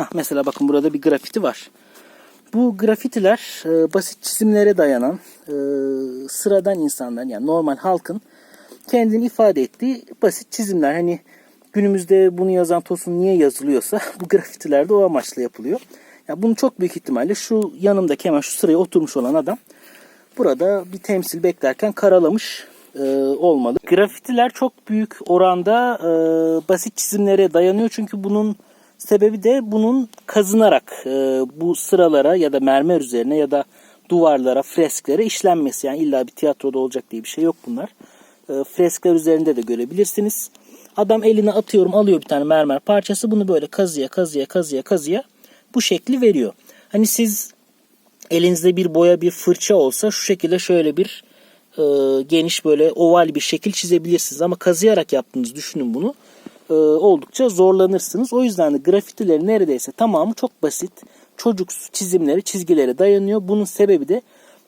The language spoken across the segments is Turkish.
Hah, mesela bakın burada bir grafiti var. Bu grafitiler e, basit çizimlere dayanan e, sıradan insanların yani normal halkın kendini ifade ettiği basit çizimler. Hani günümüzde bunu yazan Tosun niye yazılıyorsa bu grafitiler de o amaçla yapılıyor. Ya bunu çok büyük ihtimalle şu yanımdaki hemen şu sıraya oturmuş olan adam burada bir temsil beklerken karalamış e, olmalı. Grafitiler çok büyük oranda e, basit çizimlere dayanıyor çünkü bunun sebebi de bunun kazınarak e, bu sıralara ya da mermer üzerine ya da duvarlara, fresklere işlenmesi. Yani illa bir tiyatroda olacak diye bir şey yok bunlar. E, freskler üzerinde de görebilirsiniz. Adam eline atıyorum alıyor bir tane mermer parçası bunu böyle kazıya kazıya kazıya kazıya bu şekli veriyor. Hani siz elinizde bir boya bir fırça olsa şu şekilde şöyle bir e, geniş böyle oval bir şekil çizebilirsiniz. Ama kazıyarak yaptığınızı düşünün bunu. E, oldukça zorlanırsınız. O yüzden de grafitilerin neredeyse tamamı çok basit. Çocuksu çizimleri, çizgilere dayanıyor. Bunun sebebi de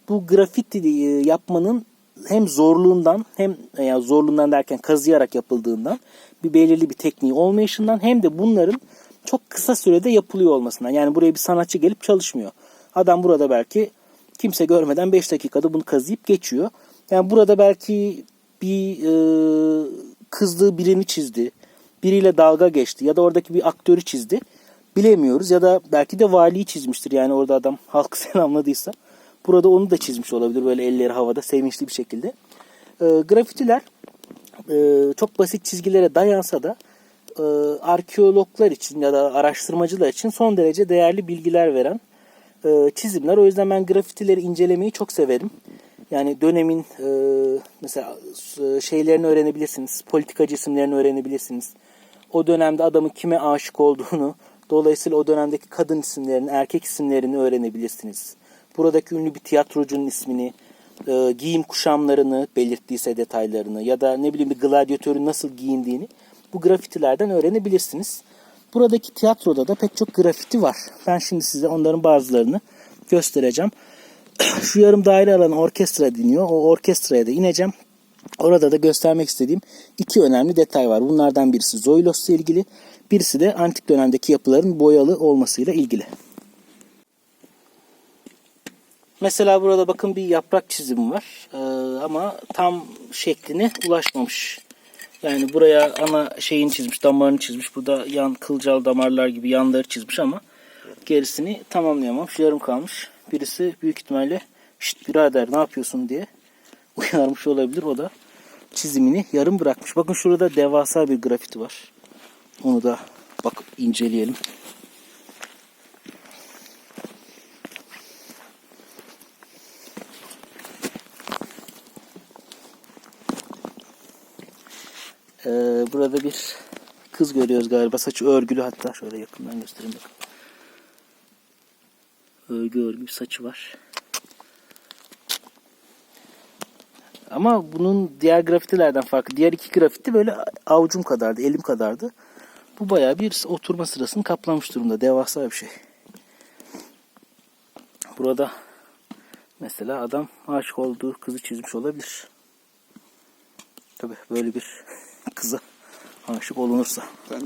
bu grafiti e, yapmanın hem zorluğundan hem yani zorluğundan derken kazıyarak yapıldığından bir belirli bir tekniği olmayışından hem de bunların çok kısa sürede yapılıyor olmasından. Yani buraya bir sanatçı gelip çalışmıyor. Adam burada belki kimse görmeden 5 dakikada bunu kazıyıp geçiyor. Yani burada belki bir e, kızdığı birini çizdi. Biriyle dalga geçti ya da oradaki bir aktörü çizdi. Bilemiyoruz ya da belki de valiyi çizmiştir. Yani orada adam halkı selamladıysa. Burada onu da çizmiş olabilir böyle elleri havada sevinçli bir şekilde. E, grafitiler e, çok basit çizgilere dayansa da e, arkeologlar için ya da araştırmacılar için son derece değerli bilgiler veren e, çizimler. O yüzden ben grafitileri incelemeyi çok severim. Yani dönemin e, mesela e, şeylerini öğrenebilirsiniz. Politikacı isimlerini öğrenebilirsiniz. O dönemde adamın kime aşık olduğunu, dolayısıyla o dönemdeki kadın isimlerini, erkek isimlerini öğrenebilirsiniz. Buradaki ünlü bir tiyatrocunun ismini, e, giyim kuşamlarını belirttiyse detaylarını ya da ne bileyim bir gladyatörün nasıl giyindiğini bu grafitilerden öğrenebilirsiniz. Buradaki tiyatroda da pek çok grafiti var. Ben şimdi size onların bazılarını göstereceğim. Şu yarım daire alan orkestra deniyor. O orkestraya da ineceğim. Orada da göstermek istediğim iki önemli detay var. Bunlardan birisi Zoilos'la ilgili, birisi de antik dönemdeki yapıların boyalı olmasıyla ilgili. Mesela burada bakın bir yaprak çizimi var. Ee, ama tam şekline ulaşmamış. Yani buraya ana şeyini çizmiş, damarını çizmiş. Burada yan kılcal damarlar gibi yanları çizmiş ama gerisini tamamlayamamış. Yarım kalmış. Birisi büyük ihtimalle şşt birader ne yapıyorsun diye uyarmış olabilir. O da çizimini yarım bırakmış. Bakın şurada devasa bir grafiti var. Onu da bakıp inceleyelim. Ee, burada bir kız görüyoruz galiba. Saçı örgülü hatta. Şöyle yakından göstereyim bakın. Örgü örgü bir saçı var. Ama bunun diğer grafitilerden farklı. Diğer iki grafiti böyle avucum kadardı, elim kadardı. Bu bayağı bir oturma sırasını kaplamış durumda. Devasa bir şey. Burada mesela adam aşık olduğu kızı çizmiş olabilir. Tabi böyle bir kıza aşık olunursa. Ben.